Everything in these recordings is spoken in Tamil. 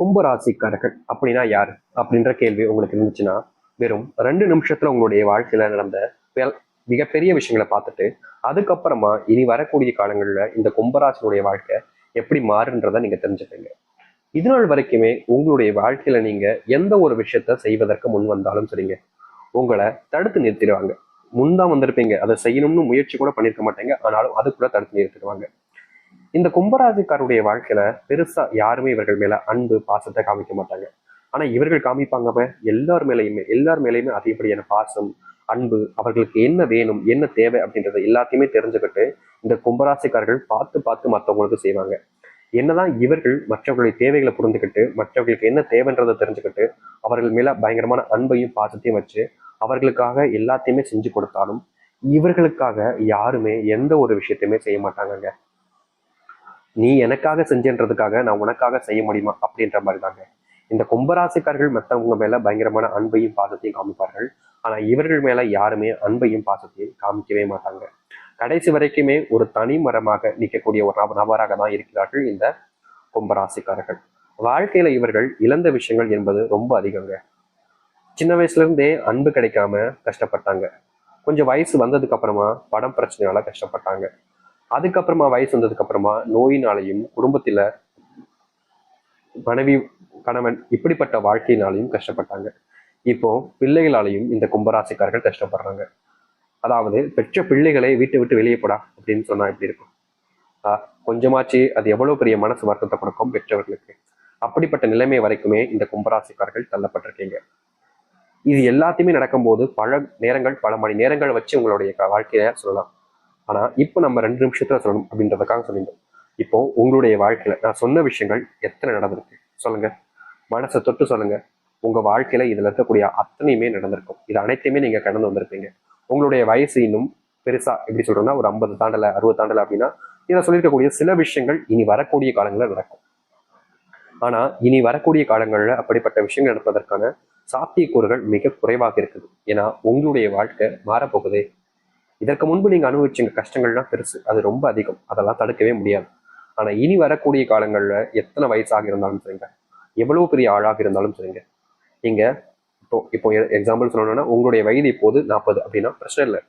கும்பராசிக்காரர்கள் அப்படின்னா யார்? அப்படின்ற கேள்வி உங்களுக்கு இருந்துச்சுன்னா வெறும் ரெண்டு நிமிஷத்துல உங்களுடைய வாழ்க்கையில நடந்த மிகப்பெரிய விஷயங்களை பார்த்துட்டு அதுக்கப்புறமா இனி வரக்கூடிய காலங்கள்ல இந்த கும்பராசினுடைய வாழ்க்கை எப்படி மாறுன்றதை நீங்க தெரிஞ்சுக்கங்க. இது நாள் வரைக்குமே உங்களுடைய வாழ்க்கையில நீங்க எந்த ஒரு விஷயத்த செய்வதற்கு முன் வந்தாலும் சரிங்க. உங்களை தடுத்து நிறுத்திடுவாங்க. முன்தான் வந்திருப்பீங்க. அதை செய்யணும்னு முயற்சி கூட பண்ணியிருக்க மாட்டேங்க. ஆனாலும் அது கூட தடுத்து நிறுத்திடுவாங்க. இந்த கும்பராசிக்காருடைய வாழ்க்கையில பெருசா யாருமே இவர்கள் மேல அன்பு பாசத்தை காமிக்க மாட்டாங்க. ஆனா இவர்கள் காமிப்பாங்க எல்லார் மேலையுமே எல்லார் மேலையுமே அதிகப்படியான பாசம் அன்பு அவர்களுக்கு என்ன வேணும் என்ன தேவை அப்படின்றத எல்லாத்தையுமே தெரிஞ்சுக்கிட்டு இந்த கும்பராசிக்காரர்கள் பார்த்து பார்த்து மற்றவங்களுக்கு செய்வாங்க. என்னதான் இவர்கள் மற்றவர்களுடைய தேவைகளை புரிந்துக்கிட்டு மற்றவர்களுக்கு என்ன தேவைன்றதை தெரிஞ்சுக்கிட்டு அவர்கள் மேல பயங்கரமான அன்பையும் பாசத்தையும் வச்சு அவர்களுக்காக எல்லாத்தையுமே செஞ்சு கொடுத்தாலும் இவர்களுக்காக யாருமே எந்த ஒரு விஷயத்தையுமே செய்ய மாட்டாங்கங்க. நீ எனக்காக செஞ்சன்றதுக்காக நான் உனக்காக செய்ய முடியுமா அப்படின்ற மாதிரி தாங்க இந்த கும்பராசிக்காரர்கள் மற்றவங்க மேல பயங்கரமான அன்பையும் பாசத்தையும் காமிப்பார்கள். ஆனா இவர்கள் மேல யாருமே அன்பையும் பாசத்தையும் காமிக்கவே மாட்டாங்க. கடைசி வரைக்குமே ஒரு தனி மரமாக நிற்கக்கூடிய ஒரு நபராக தான் இருக்கிறார்கள் இந்த கும்பராசிக்காரர்கள். வாழ்க்கையில இவர்கள் இழந்த விஷயங்கள் என்பது ரொம்ப அதிகங்க. சின்ன வயசுல இருந்தே அன்பு கிடைக்காம கஷ்டப்பட்டாங்க. கொஞ்சம் வயசு வந்ததுக்கு அப்புறமா படம் பிரச்சனையால கஷ்டப்பட்டாங்க. அதுக்கப்புறமா வயசு வந்ததுக்கு அப்புறமா நோயினாலையும் குடும்பத்துல மனைவி கணவன் இப்படிப்பட்ட வாழ்க்கையினாலையும் கஷ்டப்பட்டாங்க. இப்போ பிள்ளைகளாலையும் இந்த கும்பராசிக்காரர்கள் கஷ்டப்படுறாங்க. அதாவது பெற்ற பிள்ளைகளை வீட்டை விட்டு வெளியே போடா அப்படின்னு சொன்னா எப்படி இருக்கும்? ஆஹ் கொஞ்சமாச்சு அது எவ்வளவு பெரிய மனசு வருத்தத்தை கொடுக்கும் பெற்றவர்களுக்கு? அப்படிப்பட்ட நிலைமை வரைக்குமே இந்த கும்பராசிக்காரர்கள் தள்ளப்பட்டிருக்கீங்க. இது எல்லாத்தையுமே நடக்கும்போது பல நேரங்கள் பல மணி நேரங்கள் வச்சு உங்களுடைய வாழ்க்கையை வாழ்க்கைய சொல்லலாம். ஆனா இப்போ நம்ம ரெண்டு நிமிஷத்துல சொல்லணும் அப்படின்றதுக்காக சொல்லியிருந்தோம். இப்போ உங்களுடைய வாழ்க்கையில நான் சொன்ன விஷயங்கள் எத்தனை நடந்திருக்கு? சொல்லுங்க. மனசை தொட்டு சொல்லுங்க. உங்க வாழ்க்கையில இதுல இருக்கக்கூடிய அத்தனையுமே நடந்திருக்கும். இது அனைத்தையுமே நீங்க கடந்து வந்திருப்பீங்க. உங்களுடைய வயசு இன்னும் பெருசா எப்படி சொல்கிறோன்னா ஒரு ஐம்பது தாண்டல அறுபது தாண்டல அப்படின்னா இதில் சொல்லியிருக்கக்கூடிய சில விஷயங்கள் இனி வரக்கூடிய காலங்களில் நடக்கும். ஆனா இனி வரக்கூடிய காலங்களில் அப்படிப்பட்ட விஷயங்கள் நடப்பதற்கான சாத்தியக்கூறுகள் மிக குறைவாக இருக்குது. ஏன்னா உங்களுடைய வாழ்க்கை மாறப்போகுதே. இதற்கு முன்பு நீங்க அனுபவிச்ச கஷ்டங்கள்லாம் பெருசு. அது ரொம்ப அதிகம். அதெல்லாம் தடுக்கவே முடியாது. ஆனா இனி வரக்கூடிய காலங்கள்ல எத்தனை வயசாக இருந்தாலும் சரிங்க. எவ்வளவு பெரிய ஆளாக இருந்தாலும் சரிங்க. நீங்கள் இப்போ இப்போ எக்ஸாம்பிள் சொல்லணும்னா உங்களுடைய வயது இப்போது நாற்பது அப்படின்னா பிரச்சனை இல்லை.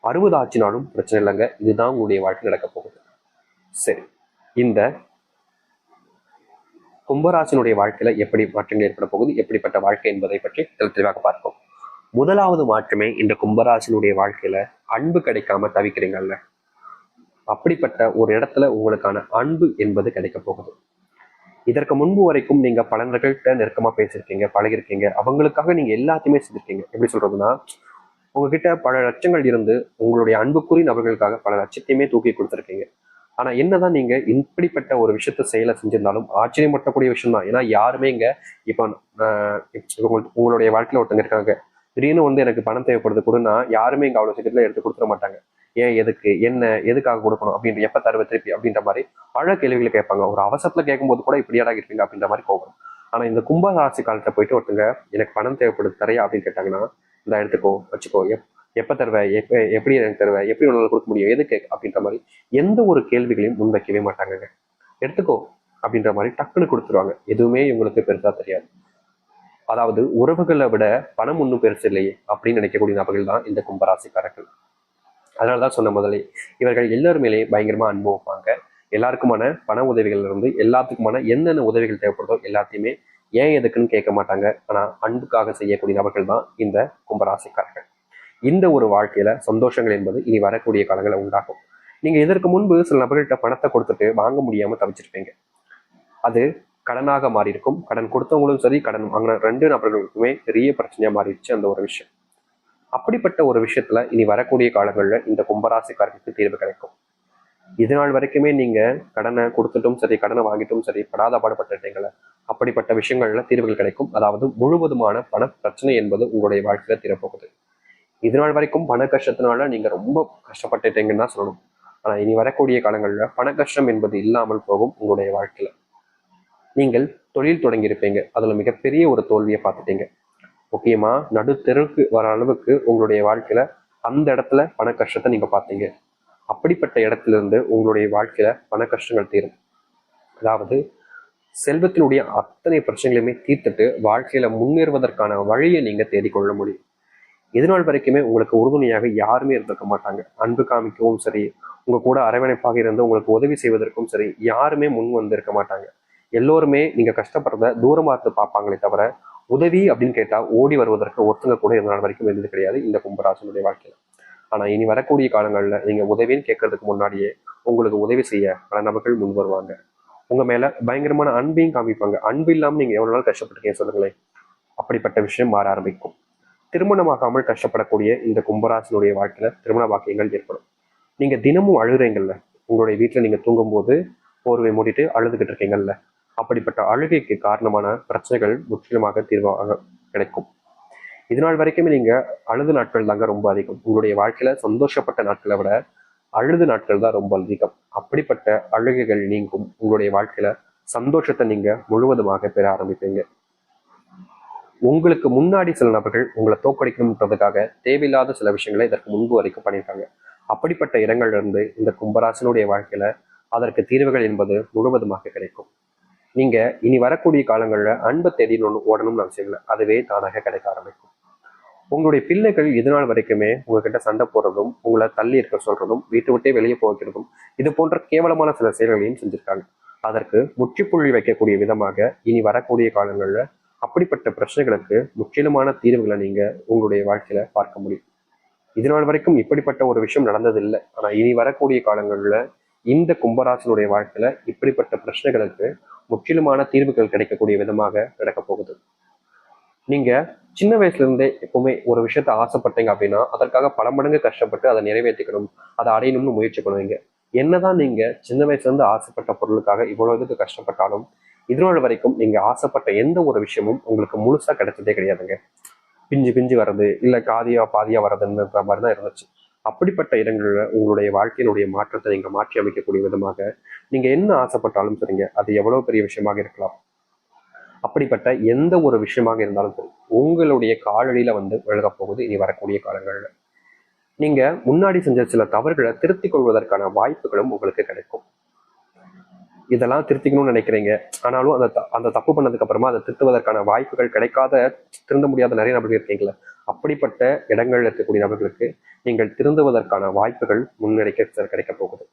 அறுபது ஆச்சுனாலும் பிரச்சனை இல்லைங்க. இதுதான் உங்களுடைய வாழ்க்கை நடக்க போகுது. சரி. இந்த கும்பராசினுடைய வாழ்க்கையில எப்படி மாற்றங்கள் ஏற்பட போகுது? எப்படிப்பட்ட வாழ்க்கை என்பதை பற்றி தெளிவாக பார்ப்போம். முதலாவது மாற்றமே இந்த கும்பராசினுடைய வாழ்க்கையில அன்பு கிடைக்காம தவிக்கிறீங்கல்ல? அப்படிப்பட்ட ஒரு இடத்துல உங்களுக்கான அன்பு என்பது கிடைக்க போகுது. இதற்கு முன்பு வரைக்கும் நீங்க பலன்கள்கிட்ட நெருக்கமா பேசியிருக்கீங்க பழகிருக்கீங்க அவங்களுக்காக நீங்க எல்லாத்தையுமே செஞ்சிருக்கீங்க. எப்படி சொல்றதுன்னா உங்ககிட்ட பல லட்சங்கள் இருந்து உங்களுடைய அன்புக்குரிய நபர்களுக்காக பல லட்சத்தையுமே தூக்கி கொடுத்துருக்கீங்க. ஆனா என்னதான் நீங்க இப்படிப்பட்ட ஒரு விஷயத்த செயலை செஞ்சிருந்தாலும் ஆச்சரியப்படக்கூடிய விஷயம் தான் ஏன்னா யாருமே இங்க இப்போ இப்ப உங்களுடைய வாழ்க்கையில ஒருத்தங்க இருக்காங்க. திடீர்னு வந்து எனக்கு பணம் தேவைப்படுது கொடுன்னா யாருமே இங்கே அவ்வளோ சீக்கிரத்தில் எடுத்து கொடுத்துட மாட்டாங்க. ஏன் எதுக்கு என்ன எதுக்காக கொடுக்கணும் அப்படின்ற எப்போ தருவ திருப்பி அப்படின்ற மாதிரி பல கேள்விகளை கேட்பாங்க. ஒரு அவசரத்தில் கேட்கும்போது கூட இப்படியாடா இருப்பீங்க அப்படின்ற மாதிரி கோபம் ஆனால் இந்த கும்ப ராசி காலத்தில் போயிட்டு ஒருத்தங்க எனக்கு பணம் தேவைப்படுது தரையா அப்படின்னு கேட்டாங்கன்னா இந்த எடுத்துக்கோ வச்சுக்கோ. எப் எப்போ தருவ? எப்ப எப்படி எனக்கு தருவேன் எப்படி உன்னால கொடுக்க முடியும்? எதுக்கு அப்படின்ற மாதிரி எந்த ஒரு கேள்விகளையும் முன்வைக்கவே மாட்டாங்கங்க. எடுத்துக்கோ அப்படின்ற மாதிரி டக்குன்னு கொடுத்துருவாங்க. எதுவுமே இவங்களுக்கு பெருசாக தெரியாது. அதாவது உறவுகளை விட பணம் ஒன்றும் பெருசு இல்லையே அப்படின்னு நினைக்கக்கூடிய நபர்கள் தான் இந்த கும்பராசிக்காரர்கள். அதனால தான் சொன்ன முதலே இவர்கள் எல்லாருமேலே பயங்கரமாக அன்பு வைப்பாங்க. எல்லாருக்குமான பண உதவிகள் இருந்து எல்லாத்துக்குமான என்னென்ன உதவிகள் தேவைப்படுதோ எல்லாத்தையுமே ஏன் எதுக்குன்னு கேட்க மாட்டாங்க. ஆனால் அன்புக்காக செய்யக்கூடிய நபர்கள் தான் இந்த கும்பராசிக்காரர்கள். இந்த ஒரு வாழ்க்கையில சந்தோஷங்கள் என்பது இனி வரக்கூடிய காலங்களில் உண்டாகும். நீங்க இதற்கு முன்பு சில நபர்கள்ட்ட பணத்தை கொடுத்துட்டு வாங்க முடியாம தவிச்சிருப்பீங்க. அது கடனாக மாறி இருக்கும் கடன் கொடுத்தவங்களும் சரி கடன் வாங்கின ரெண்டு நபர்களுக்குமே பெரிய பிரச்சனையாக மாறிடுச்சு அந்த ஒரு விஷயம். அப்படிப்பட்ட ஒரு விஷயத்துல இனி வரக்கூடிய காலங்களில் இந்த கும்பராசிக்காரர்களுக்கு தீர்வு கிடைக்கும். இது நாள் வரைக்குமே நீங்க கடனை கொடுத்துட்டும் சரி கடனை வாங்கிட்டும் சரி படாத பாடுபட்டுட்டீங்கள அப்படிப்பட்ட விஷயங்கள்ல தீர்வுகள் கிடைக்கும். அதாவது முழுவதுமான பண பிரச்சனை என்பது உங்களுடைய வாழ்க்கையில தீரப்போகுது. இது நாள் வரைக்கும் பண கஷ்டத்தினால நீங்க ரொம்ப கஷ்டப்பட்டுட்டீங்கன்னு தான் சொல்லணும். ஆனா இனி வரக்கூடிய காலங்களில் பண கஷ்டம் என்பது இல்லாமல் போகும் உங்களுடைய வாழ்க்கையில. நீங்கள் தொழில் தொடங்கியிருப்பீங்க. அதில் மிகப்பெரிய ஒரு தோல்வியை பார்த்துட்டீங்க. முக்கியமாக நடுத்தெருக்கு வர அளவுக்கு உங்களுடைய வாழ்க்கையில் அந்த இடத்துல பண கஷ்டத்தை நீங்கள் பார்த்தீங்க. அப்படிப்பட்ட இடத்துல இருந்து உங்களுடைய வாழ்க்கையில் பண கஷ்டங்கள் தீரும். அதாவது செல்வத்தினுடைய அத்தனை பிரச்சனைகளையுமே தீர்த்துட்டு வாழ்க்கையில் முன்னேறுவதற்கான வழியை நீங்கள் தேடிக்கொள்ள முடியும். இதுநாள் வரைக்குமே உங்களுக்கு உறுதுணையாக யாருமே இருந்திருக்க மாட்டாங்க. அன்பு காமிக்கவும் சரி உங்கள் கூட அரவணைப்பாக இருந்து உங்களுக்கு உதவி செய்வதற்கும் சரி யாருமே முன் வந்திருக்க மாட்டாங்க. எல்லோருமே நீங்க கஷ்டப்படுறத தூரமா இருந்து பார்ப்பாங்களே தவிர உதவி அப்படின்னு கேட்டா ஓடி வருவதற்கு ஒருத்தங்க கூட இருந்த நாள் வரைக்கும் இருந்தது கிடையாது இந்த கும்பராசனுடைய வாழ்க்கையில. ஆனா இனி வரக்கூடிய காலங்கள்ல நீங்க உதவின்னு கேட்கறதுக்கு முன்னாடியே உங்களுக்கு உதவி செய்ய பல நபர்கள் முன் வருவாங்க. உங்க மேல பயங்கரமான அன்பையும் காமிப்பாங்க. அன்பு இல்லாம நீங்க எவ்வளவு நாள் கஷ்டப்பட்டுருக்கீங்க சொல்லுங்களேன். அப்படிப்பட்ட விஷயம் மாற ஆரம்பிக்கும். திருமணமாகாமல் கஷ்டப்படக்கூடிய இந்த கும்பராசனுடைய வாழ்க்கையில திருமண வாக்கியங்கள் ஏற்படும். நீங்க தினமும் அழுகிறீங்கல்ல உங்களுடைய வீட்டுல நீங்க தூங்கும்போது போர்வை மூடிட்டு அழுதுகிட்டு இருக்கீங்கல்ல அப்படிப்பட்ட அழுகைக்கு காரணமான பிரச்சனைகள் முற்றிலுமாக தீர்வாக கிடைக்கும். இது நாள் வரைக்குமே நீங்க அழுது நாட்கள் தாங்க ரொம்ப அதிகம். உங்களுடைய வாழ்க்கையில சந்தோஷப்பட்ட நாட்களை விட அழுது நாட்கள் தான் ரொம்ப அதிகம். அப்படிப்பட்ட அழுகைகள் நீங்கும். உங்களுடைய வாழ்க்கையில சந்தோஷத்தை நீங்க முழுவதுமாக பெற ஆரம்பிப்பீங்க. உங்களுக்கு முன்னாடி சில நபர்கள் உங்களை தோக்கடிக்கணுன்றதுக்காக தேவையில்லாத சில விஷயங்களை இதற்கு முன்பு வரைக்கும் பண்ணியிருக்காங்க. அப்படிப்பட்ட இடங்கள்ல இருந்து இந்த கும்பராசனுடைய வாழ்க்கையில அதற்கு தீர்வுகள் என்பது முழுவதுமாக கிடைக்கும். நீங்க இனி வரக்கூடிய காலங்களில் அன்பை தேடி ஓடணும்னு அவசியம் இல்லை அதுவே தானாக கிடைக்க ஆரம்பிக்கும். உங்களுடைய பிள்ளைகள் இதனால் வரைக்குமே உங்ககிட்ட சண்டை போடுறதும் உங்களை தள்ளி இருக்க சொல்றதும் வீட்டை விட்டே வெளியே போகிறதும் இது போன்ற கேவலமான சில செயல்களையும் செஞ்சிருக்காங்க. அதற்கு முற்றுப்புள்ளி வைக்கக்கூடிய விதமாக இனி வரக்கூடிய காலங்களில் அப்படிப்பட்ட பிரச்சனைகளுக்கு முற்றிலுமான தீர்வுகளை நீங்க உங்களுடைய வாழ்க்கையில பார்க்க முடியும். இது நாள் வரைக்கும் இப்படிப்பட்ட ஒரு விஷயம் நடந்ததில்லை. ஆனால் இனி வரக்கூடிய காலங்களில் இந்த கும்பராசனுடைய வாழ்க்கையில இப்படிப்பட்ட பிரச்சனைகளுக்கு முற்றிலுமான தீர்வுகள் கிடைக்கக்கூடிய விதமாக நடக்க போகுது. நீங்க சின்ன வயசுல இருந்தே எப்பவுமே ஒரு விஷயத்த ஆசைப்பட்டீங்க அப்படின்னா அதற்காக பல மடங்கு கஷ்டப்பட்டு அதை நிறைவேற்றிக்கணும் அதை அடையணும்னு முயற்சி பண்ணுவீங்க என்னதான் நீங்க சின்ன வயசுல இருந்து ஆசைப்பட்ட பொருளுக்காக இவ்வளவு இதுக்கு கஷ்டப்பட்டாலும் இதனால வரைக்கும் நீங்க ஆசைப்பட்ட எந்த ஒரு விஷயமும் உங்களுக்கு முழுசா கிடைச்சதே கிடையாதுங்க. பிஞ்சு பிஞ்சு வர்றது இல்ல காதியா பாதியா வர்றதுன்ற மாதிரி தான் இருந்துச்சு. அப்படிப்பட்ட இடங்களில் உங்களுடைய வாழ்க்கையினுடைய மாற்றத்தை நீங்கள் மாற்றி அமைக்கக்கூடிய விதமாக நீங்கள் என்ன ஆசைப்பட்டாலும் சரிங்க. அது எவ்வளவு பெரிய விஷயமாக இருக்கலாம். அப்படிப்பட்ட எந்த ஒரு விஷயமாக இருந்தாலும் சரி உங்களுடைய காலடியில வந்து விலக போகுது இனி வரக்கூடிய காலங்களில். நீங்கள் முன்னாடி செஞ்ச சில தவறுகளை திருத்திக் கொள்வதற்கான வாய்ப்புகளும் உங்களுக்கு கிடைக்கும். இதெல்லாம் திருத்திக்கணும்னு நினைக்கிறீங்க. ஆனாலும் அந்த அந்த தப்பு பண்ணதுக்கு அப்புறமா அதை திருத்துவதற்கான வாய்ப்புகள் கிடைக்காத திருந்த முடியாத நிறைய நபர்கள் இருக்கீங்களா அப்படிப்பட்ட இடங்களில் இருக்கக்கூடிய நபர்களுக்கு நீங்கள் திருந்துவதற்கான வாய்ப்புகள் முன்னெடுக்க கிடைக்க போகுது.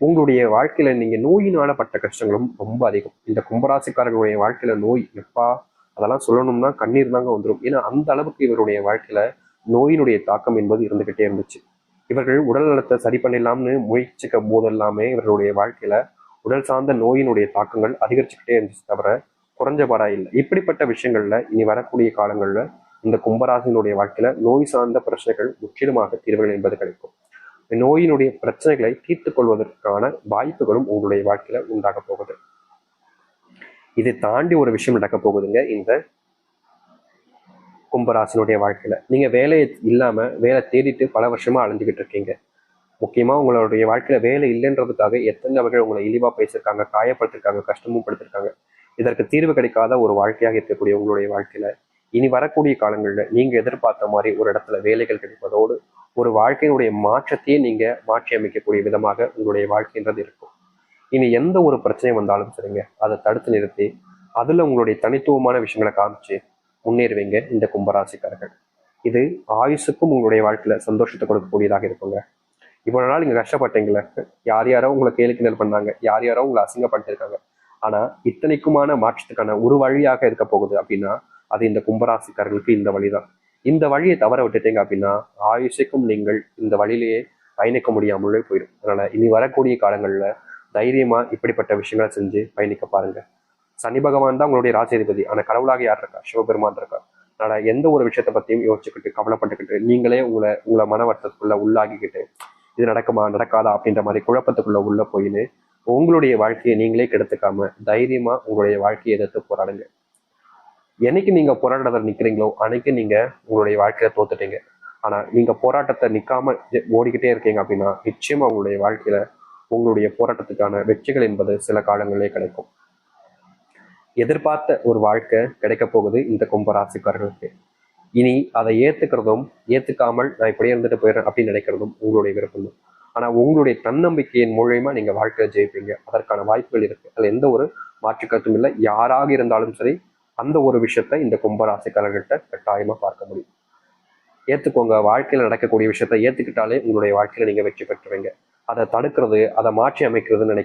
உங்களுடைய வாழ்க்கையில நீங்க நோயினால பட்ட கஷ்டங்களும் ரொம்ப அதிகம். இந்த கும்பராசிக்காரர்களுடைய வாழ்க்கையில நோய் எப்பா அதெல்லாம் சொல்லணும்னா கண்ணீர் தாங்க வந்துடும் ஏன்னா அந்த அளவுக்கு இவருடைய வாழ்க்கையில நோயினுடைய தாக்கம் என்பது இருந்துகிட்டே இருந்துச்சு. இவர்கள் உடல் நலத்தை சரி பண்ணிடலாம்னு முயற்சிக்க போதெல்லாமே இவர்களுடைய வாழ்க்கையில உடல் சார்ந்த நோயினுடைய தாக்கங்கள் அதிகரிச்சுக்கிட்டே இருந்துச்சு தவிர குறைஞ்சபாடா இல்லை. இப்படிப்பட்ட விஷயங்கள்ல இனி வரக்கூடிய காலங்கள்ல இந்த கும்பராசினுடைய வாழ்க்கையில நோய் சார்ந்த பிரச்சனைகள் முற்றிலுமாக தீர்வுகள் என்பது கிடைக்கும். நோயினுடைய பிரச்சனைகளை தீர்த்து கொள்வதற்கான வாய்ப்புகளும் உங்களுடைய வாழ்க்கையில உண்டாக போகுது. இதை தாண்டி ஒரு விஷயம் நடக்க போகுதுங்க. இந்த கும்பராசினுடைய வாழ்க்கையில. நீங்க வேலை இல்லாம வேலை தேடிட்டு பல வருஷமா அலைஞ்சுக்கிட்டு இருக்கீங்க. முக்கியமா உங்களுடைய வாழ்க்கையில வேலை இல்லைன்றதுக்காக எத்தனை நபர்கள் உங்களை இழிவா பேசியிருக்காங்க காயப்படுத்திருக்காங்க கஷ்டமும் படுத்திருக்காங்க இதற்கு தீர்வு கிடைக்காத ஒரு வாழ்க்கையாக இருக்கக்கூடிய உங்களுடைய வாழ்க்கையில இனி வரக்கூடிய காலங்களில் நீங்க எதிர்பார்த்த மாதிரி ஒரு இடத்துல வேலைகள் கிடைப்பதோடு ஒரு வாழ்க்கையினுடைய மாற்றத்தையே நீங்க மாற்றி அமைக்கக்கூடிய விதமாக உங்களுடைய வாழ்க்கைன்றது இருக்கும். இனி எந்த ஒரு பிரச்சனை வந்தாலும் சரிங்க அதை தடுத்து நிறுத்தி அதுல உங்களுடைய தனித்துவமான விஷயங்களை காமிச்சு முன்னேறுவீங்க இந்த கும்பராசிக்காரர்கள். இது ஆயுசுக்கும் உங்களுடைய வாழ்க்கையில சந்தோஷத்தை கொடுக்கக்கூடியதாக இருக்குங்க. இவ்வளவு நாள் நீங்கள் கஷ்டப்பட்டீங்களே யார் யாரோ உங்களை கேலி கிண்டல் பண்ணாங்க. யார் யாரோ உங்களை அசிங்கப்படுத்திருக்காங்க ஆனா இத்தனைக்குமான மாற்றத்துக்கான ஒரு வழியாக இருக்க போகுது அப்படின்னா அது இந்த கும்பராசிக்காரர்களுக்கு இந்த வழிதான். இந்த வழியை தவற விட்டுட்டீங்க அப்படின்னா ஆயுஷைக்கும் நீங்கள் இந்த வழியிலேயே பயணிக்க முடியாமலே போயிடும். அதனால இனி வரக்கூடிய காலங்களில் தைரியமா இப்படிப்பட்ட விஷயங்களை செஞ்சு பயணிக்க பாருங்க. சனி பகவான் தான் உங்களுடைய ராஜாதிபதி. ஆனா கடவுளாக யார் இருக்கா? சிவபெருமான் இருக்கா? அதனால் எந்த ஒரு விஷயத்தை பத்தியும் யோசிச்சுக்கிட்டு கவலைப்பட்டுக்கிட்டு நீங்களே உங்களை உங்களை மன வருத்தத்துக்குள்ளே உள்ளாகிக்கிட்டு இது நடக்குமா நடக்காதா அப்படின்ற மாதிரி குழப்பத்துக்குள்ள உள்ள போயின்னு உங்களுடைய வாழ்க்கையை நீங்களே கெடுத்துக்காம தைரியமா உங்களுடைய வாழ்க்கையை எதிர்த்து போராடுங்க. என்னைக்கு நீங்க போராட்டத்தில் நிக்கிறீங்களோ அன்னைக்கு நீங்க உங்களுடைய வாழ்க்கையில தோத்துட்டீங்க. ஆனா நீங்க போராட்டத்தை நிக்காம ஓடிக்கிட்டே இருக்கீங்க அப்படின்னா நிச்சயமா உங்களுடைய வாழ்க்கையில உங்களுடைய போராட்டத்துக்கான வெற்றிகள் என்பது சில காலங்களிலே கிடைக்கும். எதிர்பார்த்த ஒரு வாழ்க்கை கிடைக்க போகுது இந்த கும்பராசிக்காரர்களுக்கு. இனி அதை ஏத்துக்கிறதும் ஏத்துக்காமல் நான் இப்படியே இருந்துட்டு போயிடுறேன் அப்படின்னு நினைக்கிறதும் உங்களுடைய விருப்பம் ஆனால் உங்களுடைய தன்னம்பிக்கையின் மூலயமா நீங்க வாழ்க்கையை ஜெயிப்பீங்க. அதற்கான வாய்ப்புகள் இருக்கு. அதில் எந்த ஒரு மாற்று கருத்தும் இல்லை. யாராக இருந்தாலும் சரி அந்த ஒரு விஷயத்த இந்த கும்பராசிக்காரர்கிட்ட கட்டாயமா பார்க்க முடியும். ஏத்துக்கோங்க. வாழ்க்கையில் நடக்கக்கூடிய விஷயத்த ஏத்துக்கிட்டாலே உங்களுடைய வாழ்க்கையில் நீங்க வெற்றி பெற்றுவீங்க. அதை தடுக்கிறது அதை மாற்றி அமைக்கிறதுன்னு நினைக்கும்